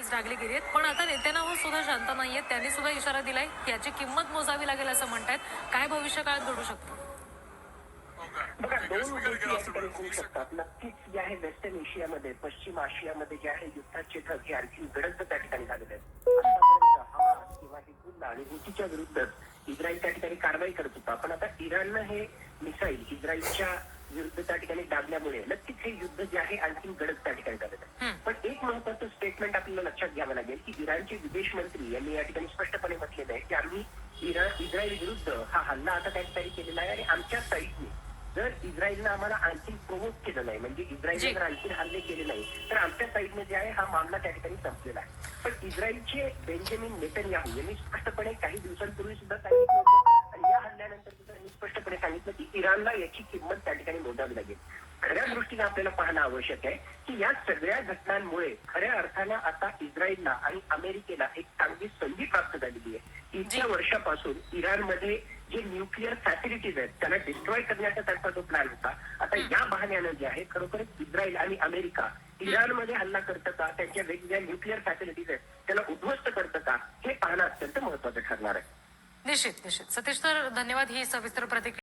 Missiles डागली गेली आहेत पण आता नेत्यांना सुद्धा शांत नाहीयेत त्यांनी सुद्धा इशारा दिलाय याची किंमत मोजावी लागेल असं म्हणतायत. काय भविष्य काळात घडू शकतं? बघा दोन गोष्टी या ठिकाणी होऊ शकतात. नक्कीच जे आहे वेस्टर्न एशियामध्ये पश्चिम आशियामध्ये जे आहे युद्धाचे हे आणखी गडद त्या ठिकाणी झालेले आहेत. हमास किंवा हिजबुल्ला आणि हुतीच्या विरुद्ध इस्रायल त्या ठिकाणी कारवाई करत होता. पण आता इराणनं हे मिसाईल इस्रायलच्या विरुद्ध त्या ठिकाणी डागल्यामुळे नक्कीच हे युद्ध जे आहे आणखी गडद त्या ठिकाणी झालेलं आहे. स्टेटमेंट आपल्याला लक्षात घ्यावं लागेल की इराणचे विदेश मंत्री यांनी या ठिकाणी स्पष्टपणे म्हटलेलं आहे की आम्ही इराण इस्रायल विरुद्ध हा हल्ला आता त्या ठिकाणी केलेला आहे आणि आमच्या साईडने जर इस्रायलनं आम्हाला आणखी प्रोवोक केलं नाही म्हणजे इस्रायलने. जर आणखी हल्ले केले नाही तर आमच्या साईडने जे आहे हा मामला त्या ठिकाणी संपलेला आहे पण इस्रायलचे बेंजामिन नेतन्याहू यांनी स्पष्टपणे काही दिवसांपूर्वी सुद्धा सांगितलं होतं आणि या हल्ल्यानंतर सुद्धा सांगितलं की इराणला याची किंमत त्या ठिकाणी मोजावी लागेल. खऱ्या दृष्टीने आपल्याला पाहणं आवश्यक आहे की या सगळ्या घटनांमुळे खऱ्या अर्थानं आता इस्रायलला आणि अमेरिकेला एक चांगली संधी प्राप्त झालेली आहे. इतक्या वर्षापासून इराणमध्ये जे न्यूक्लिअर फॅसिलिटीज आहेत त्याला डिस्ट्रॉय करण्याचा त्यांचा जो प्लॅन होता आता या बहाण्यानं जे आहे खरोखरच इस्रायल आणि अमेरिका इराणमध्ये हल्ला करतं का त्यांच्या वेगवेगळ्या न्यूक्लिअर फॅसिलिटीज आहेत त्याला उद्ध्वस्त करतं का हे पाहणं अत्यंत महत्वाचं ठरणार आहे. निश्चित निश्चित. सतीश तर धन्यवाद ही सविस्तर प्रतिक्रिया